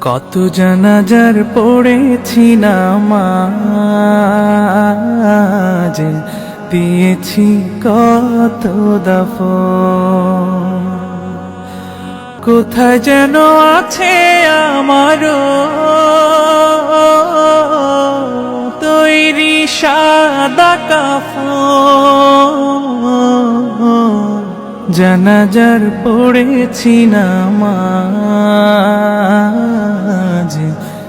কত জানাজার পড়েছি নামাজ, দিয়েছি কত দফ কোথায় যেন আছে আমারও তৈরি সাদা কাফ জানাজার পড়েছি নামাজ